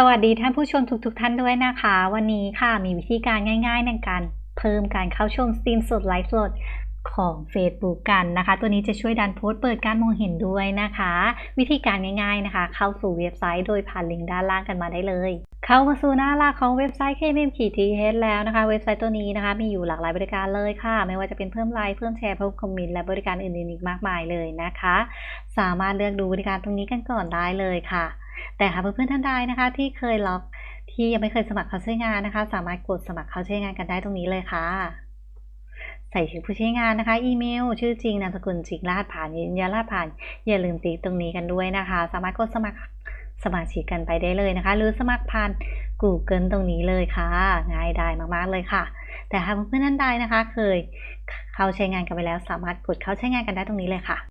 สวัสดีท่านผู้ชมทุกๆทท่านด้วยนะคะ วันนี้ค่ะมีวิธีการง่ายๆในการเพิ่มการเข้าชมสตรีมสดไลฟ์สดของ Facebook กันนะคะ ตัวนี้จะช่วยดันโพสต์เปิดการมองเห็นด้วยนะคะ วิธีการง่ายๆนะคะ เข้าสู่เว็บไซต์โดยผ่านลิงก์ด้านล่างกันมาได้เลย เข้ามาสู่หน้าหลักของเว็บไซต์ KMM ขีดทีเแล้วนะคะ เว็บไซต์ตัวนี้นะคะ มีอยู่หลากหลายบริการเลยค่ะ ไม่ว่าจะเป็นเพิ่มไลค์เพิ่มแชร์เพิ่มคอมเมนต์และบริการอื่นๆอีกมากมายเลยนะคะ สามารถเลือกดูบริการตรงนี้กันก่อนได้เลยค่ะ แต่หากเพื่อนๆท่านใดนะคะ ที่เคยล็อกที่ยังไม่เคยสมัครเข้าใช้งานนะคะ สามารถกดสมัครเข้าใช้งานกันได้ตรงนี้เลยค่ะ ใส่ชื่อผู้ใช้งานนะคะ อีเมล ชื่อจริงนามสกุลจริงรหัสผ่านยืนยันรหัสผ่าน อย่าลืมติ๊กตรงนี้กันด้วยนะคะ สามารถกดสมัครสมาชิกกันไปได้เลยนะคะ หรือสมัครผ่าน Google ตรงนี้เลยค่ะ ง่ายได้มากๆเลยค่ะ แต่หากเพื่อนๆท่านใดนะคะ เคยเข้าใช้งานกันไปแล้ว สามารถกดเข้าใช้งานกันได้ตรงนี้เลยค่ะ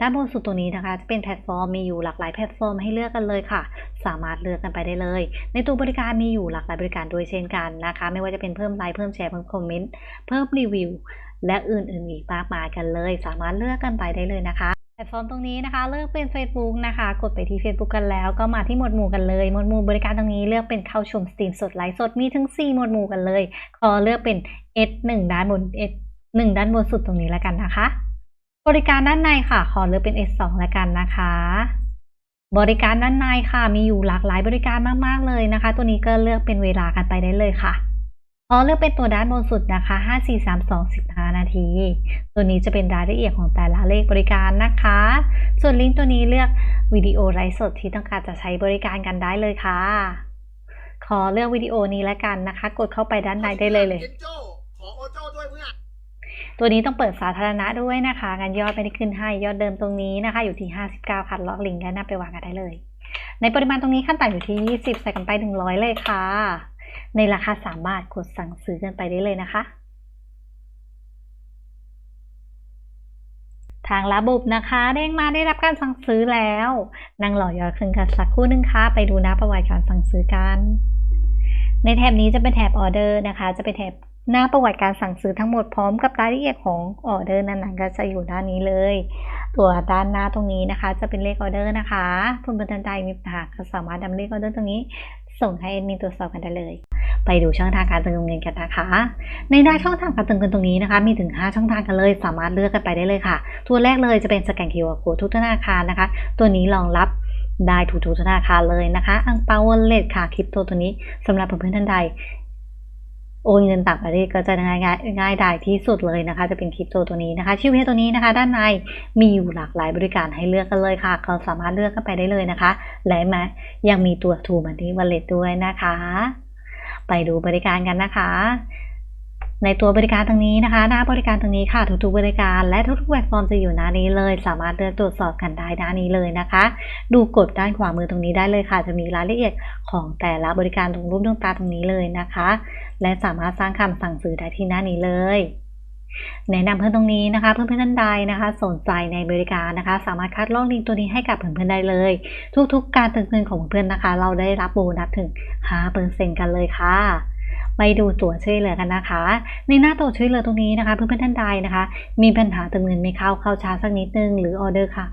ด้านบนสุดตรงนี้นะคะ จะเป็นแพลตฟอร์มมีอยู่หลากหลายแพลตฟอร์มให้เลือกกันเลยค่ะ สามารถเลือกกันไปได้เลย ในตัวบริการมีอยู่หลากหลายบริการด้วยเช่นกันนะคะ ไม่ว่าจะเป็นเพิ่มไลค์เพิ่มแชร์เพิ่มคอมเมนต์เพิ่มรีวิวและอื่นๆอีกมากมายกันเลย สามารถเลือกกันไปได้เลยนะคะแพลตฟอร์มตรงนี้นะคะ เลือกเป็น Facebook นะคะ กดไปที่ Facebook กันแล้วก็มาที่หมวดหมู่กันเลย หมวดหมู่บริการตรงนี้เลือกเป็นเข้าชมสตรีมสดไลฟ์สดมีทั้ง 4 หมวดหมู่กันเลย ขอเลือกเป็น S1 ด้านบน S1 ด้านบนสุดตรงนี้แล้วกันนะคะ บริการด้านในค่ะ ขอเลือกเป็น S2 แล้วกันนะคะ บริการด้านในค่ะ มีอยู่หลากหลายบริการมากๆเลยนะคะ ตัวนี้ก็เลือกเป็นเวลากันไปได้เลยค่ะขอเลือกเป็นตัวด้านบนสุดนะคะ5 4 3 2 15 นาที ตัวนี้จะเป็นรายละเอียดของแต่ละเลขบริการนะคะ ส่วนลิงก์ตัวนี้เลือกวิดีโอไลฟ์สดที่ต้องการจะใช้บริการกันได้เลยค่ะ ขอเลือกวิดีโอนี้แล้วกันนะคะ กดเข้าไปด้านในได้เลยเลย ขอโอโจ้ด้วยเพื่อน ตัวนี้ต้องเปิดสาธารณะด้วยนะคะงานยอดไม่ได้ขึ้นให้ยอดเดิมตรงนี้นะคะ อยู่ที่ 59คัดล็อกลิงก์และนำไปวางกันได้เลย ในปริมาณตรงนี้ขั้นต่ำอยู่ที่ 20 ใส่กันไป 100 เลยค่ะ ในราคา3บาทกดสั่งซื้อกันไปได้เลยนะคะทางระบบนะคะเด้งมาได้รับการสั่งซื้อแล้วนั่งรอยอดขึ้นกันสักครู่นึงค่ะไปดูหน้าประวัติการสั่งซื้อกัน ในแถบนี้จะเป็นแถบออเดอร์นะคะ จะเป็นแถบ หน้าประวัติการสั่งซื้อทั้งหมดพร้อมกับรายละเอียดของออเดอร์นั้นๆก็จะอยู่ด้านนี้เลย ตัวด้านหน้าตรงนี้นะคะ จะเป็นเลขออเดอร์นะคะเพื่อนๆท่านใดมีปัญหาก็สามารถนำเลขออเดอร์ตรงนี้ ส่งให้เอดมินตรวจสอบกันได้เลย ไปดูช่องทางการเติมเงินกันนะคะ ในหน้าช่องทางการเติมเงินตรงนี้นะคะ มีถึง 5 ช่องทางกันเลย สามารถเลือกกันไปได้เลยค่ะ ตัวแรกเลยจะเป็นสแกน QR Code ทุกธนาคารนะคะ ตัวนี้รองรับได้ทุกๆธนาคารเลยนะคะ อังเปาเวอลเล็ตค่ะ คริปโตตัวนี้สำหรับเพื่อนๆท่านใด โอนเงินต่างประเทศก็จะง่ายง่ายง่ายได้ที่สุดเลยนะคะ จะเป็นคริปโตตัวนี้นะคะชื่อเพจตัวนี้นะคะ ด้านในมีอยู่หลากหลายบริการให้เลือกกันเลยค่ะก็สามารถเลือกกันไปได้เลยนะคะ และมายังมีตัว True Money Wallet ด้วยนะคะ ไปดูบริการกันนะคะในตัวบริการตรงนี้นะคะ หน้าบริการตรงนี้ค่ะ ทุกๆบริการและทุกๆแพลตฟอร์มจะอยู่หน้านี้เลย สามารถเลือกตรวจสอบกันได้หน้านี้เลยนะคะ ดูกดด้านขวามือตรงนี้ได้เลยค่ะ จะมีรายละเอียดของแต่ละบริการตรงรูปดวงตาตรงนี้เลยนะคะ และสามารถสร้างคำสั่งซื้อได้ที่หน้านี้เลยแนะนำเพื่อนตรงนี้นะคะ เพื่อนๆท่านใดนะคะ สนใจในบริการนะคะ สามารถคัดลอกลิงก์ตัวนี้ให้กับเพื่อนๆได้เลย ทุกๆ การเติมเงินของเพื่อนนะคะ เราได้รับโบนัสถึง5%กันเลยค่ะไปดูตัวช่วยเหลือกันนะคะ ในหน้าตัวช่วยเหลือตรงนี้นะคะ เพื่อนๆท่านใดนะคะ มีปัญหาเติมเงินไม่เข้าเข้าช้าสักนิดนึงหรือออเดอร์ค่ะ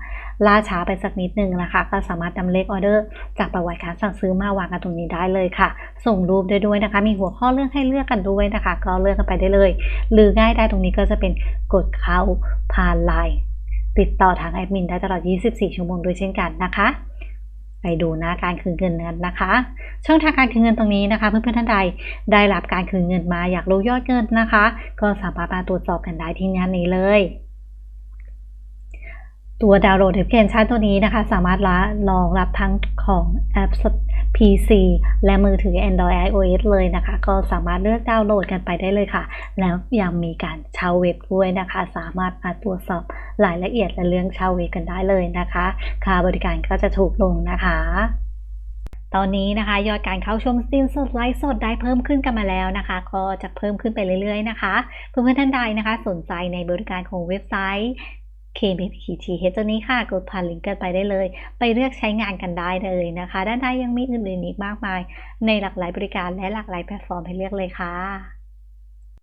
ล่าช้าไปสักนิดนึงนะคะ ก็สามารถนำเลขออเดอร์จากประวัติการสั่งซื้อมาวางกันตรงนี้ได้เลยค่ะ ส่งรูปได้ด้วยนะคะ มีหัวข้อเลือกให้เลือกกันด้วยนะคะ ก็เลือกกันไปได้เลย หรือง่ายได้ตรงนี้ก็จะเป็นกดเข้าผ่านไลน์ติดต่อทางแอดมินได้ตลอด 24 ชั่วโมงด้วยเช่นกันนะคะไปดูหน้าการคืนเงินกันนะคะ ช่องทางการคืนเงินตรงนี้นะคะ เพื่อนๆท่านใดได้รับการคืนเงินมาอยากรู้ยอดเงินนะคะ ก็สามารถมาตรวจสอบกันได้ที่หน้นี้เลย ตัวดาวน์โหลดแอปพลิเคชันตัวนี้นะคะ สามารถรองรับทั้งของแอป PC และมือถือ Android iOS เลยนะคะ ก็สามารถเลือกดาวน์โหลดกันไปได้เลยค่ะ แล้วยังมีการเช่าเว็บด้วยนะคะ สามารถมาตรวจสอบรายละเอียดและเรื่องเช่าเว็บกันได้เลยนะคะ ค่าบริการก็จะถูกลงนะคะตอนนี้นะคะยอดการเข้าชมสตรีมสดไลฟ์สดได้เพิ่มขึ้นกันมาแล้วนะคะ ก็จะเพิ่มขึ้นไปเรื่อยๆนะคะ เพื่อนๆท่านใดนะคะ สนใจในบริการของเว็บไซต์ k b t t h ตัวนี้ค่ะกดผ่านลิงก์กันไปได้เลย ไปเลือกใช้งานกันได้เลยนะคะ ด้านในยังมีอื่นๆอีกมากมาย ในหลากหลายบริการและหลากหลายแพลตฟอร์มให้เลือกเลยค่ะ